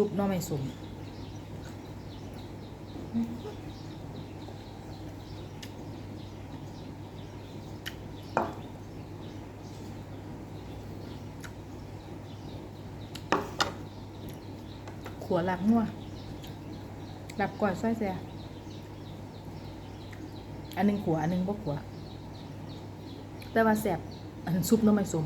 ซุปน้อไม่สมขัวหลับงัวหลับก่อนซอยแซ่อันหนึงขัว อันหนึงบ่ขัว แต่ว่าแซ่บอันซุปน้อไม่สม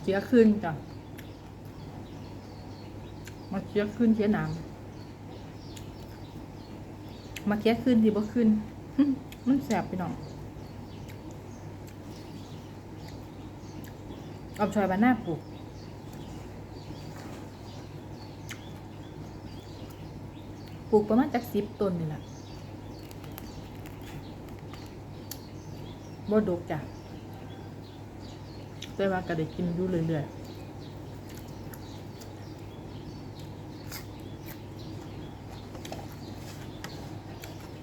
เคี้ยขึ้นจ้ะมาเคี้ยขึ้นเคี้ยหน้ำมาเคี้ยขึ้นที่บ่ขึ้น มันแสบไปหน่อยเอาชอยบานหน้าปลูกปลูกประมาณจักสิบต้นนี่แหละบ่ดกจ้ะ แต่ว่าก็ได้กินอยู่เรื่อยๆ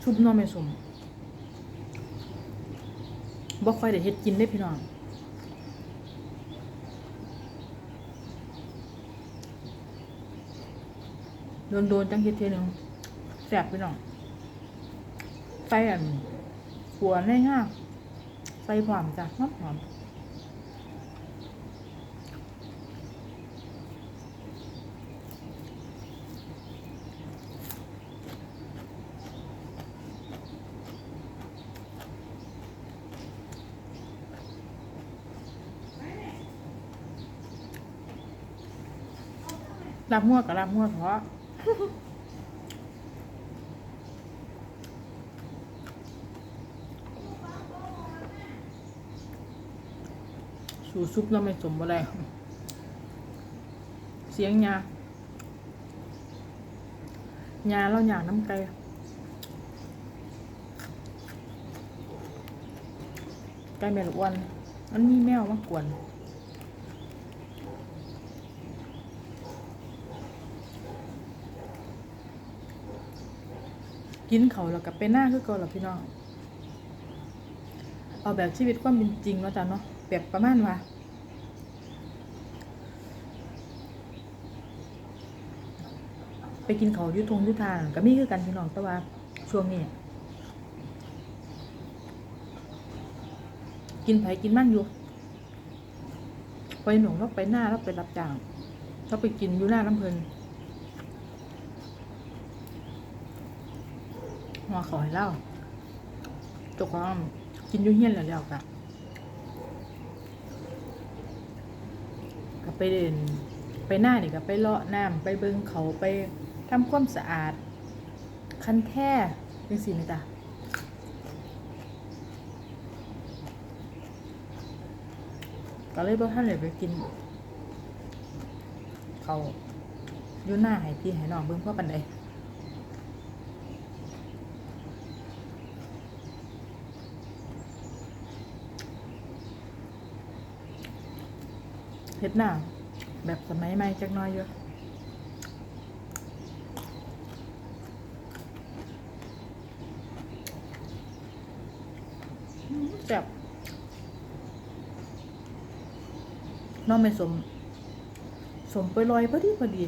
ชุบน้อไม่สมบ่ค่อยได้เฮ็ดกินได้พี่น้องโดนๆจังเฮ็ดเทนึงแซ่บพี่น้องใส่อันขัวในห้าใส่หอมจ้ะหอมหอม รับหัวกับรับหัวเพราะสูซุปเราไม่สมอะไรเสียงยายาเราหยาน้ำไก่ไก่แมวอ้วนมันมีแมวมากวน กินเขาแล้วกับไปหน้าคือเก่อนหรอพี่น้อง เอาแบบชีวิตความเป็นจริงเนาะจ้ะเนาะแบบประมาณว่าไปกินเขายุทงยุทานก็มีคือกันพี่น้องแต่ว่าช่วงนี้กินไผกินมั่นอยู่ไปหนุ่มเราไปหน้าเราไปรับจ้างเราไปกินอยู่หน้าน้ำเพลิน หัวเขอให้เล่าจ้าของกินยุ่เฮียนแล้วแล้วกะก็ไปเดินไปหน้านี่ก็ไปเลาะน้ำไปเบิงเขาไปทำความสะอาด คันแท้ยังสินะจ๊ะก็เลยบ่ท่านเลยไปกิน เขาอยู่หน้าให้พี่ให้น้องเบิ่งเพื่อปันใด เฮ็ดหน้า แบบสมัยใหม่จักน้อยเยอะแซ่บน้องไม่สม สมไปลอยพอดีพอดี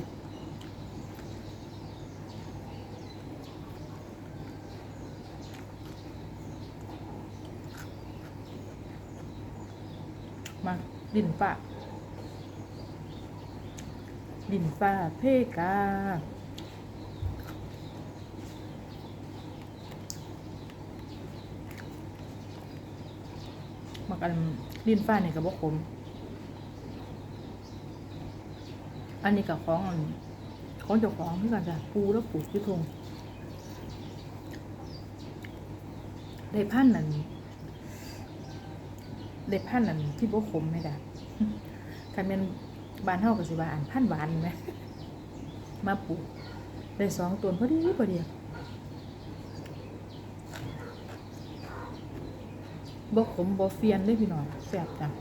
มาดินป่า ดินฟ้าเพกามากันดินฟ้านี่กับบกขมอันนี้กับของอันของเจ้าของที่กันจ้ะปูแล้วปลูกที่ทงได้พันนั่นได้พันนั่นที่บกขมไหมจ้ะคันเป็น บ้านเฮากับสิบาอันพันหวานไหมมาปลูกได้สองต้นพอดีพอดีบ่ขมบ่เฟียนเลยพี่น้องแซ่บจัง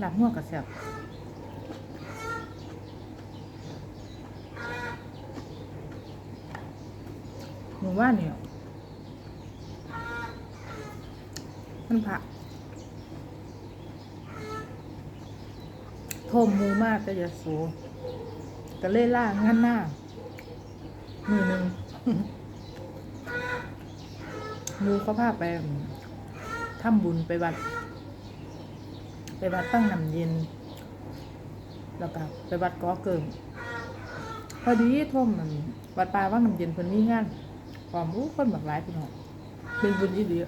หลับหัวกับแซ่บหนูว่าเนี่ยมันผักโทมมูมากแต่ยาสูก็เล่ล่างานหน้ามือหนึ่งมูเขาพาไปทำบุญไปวัด ไปวัดตั้งน้ำเย็น แล้วก็ไปวัดก้อเกิงพอดีท่มมันวัดป่าว่างน้ำเย็นเพิ่นมีงานความรู้คนแบบหลายพี่น้องเป็นบุญที่ดีอ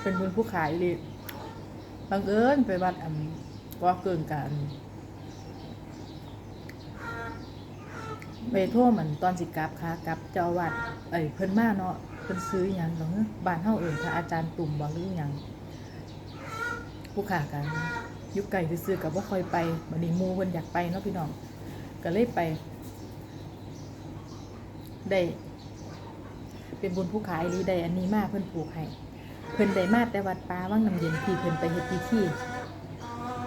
เป็นบุญผู้ขายเลยบังเอิญไปวัดอันก้อเกิงกันไปโทษมันตอนสิกลับค่ะกลับเจ้าอวาดไอ้ยเพิ่นมาเนาะ เพิ่นซื้อหยังหรอบ้านเฮาเอิ้นพระอาจารย์ตุ่มบ่หรือหยังผู้ค้ากันยู่ไกลซื่อก็บ่ค่อยไปบัดนี้มูเพิ่นอยากไปเนาะพี่น้องก็เลยไป ได้เป็นบุญผู้ขายหรือได้อันนี้มาเพิ่นผูกให้เพิ่นได้มาแต่วัดป่าวังน้ำเย็นที่เพิ่นไปเฮ็ดพิธี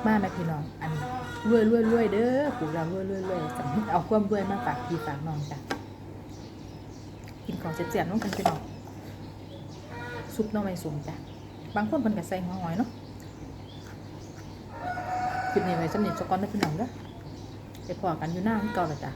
มาแม่พี่น้องอันรวยรวยรวยเด้อปู่เรารวยรวยรวยสำนึกเอาความรวยมาฝากพี่ฝากน้องจ้ะกินของเสียๆน้องกันไปน้อง ซุปหน้อไม่สูงจ้ะบางคนเพิ่นก็ใส่หัวหอยเนาะคลิปนี้ไว้สำนิทสกอนได้พี่น้องเด้อไปพอกันอยู่หน้าของเก่าและจ้ะ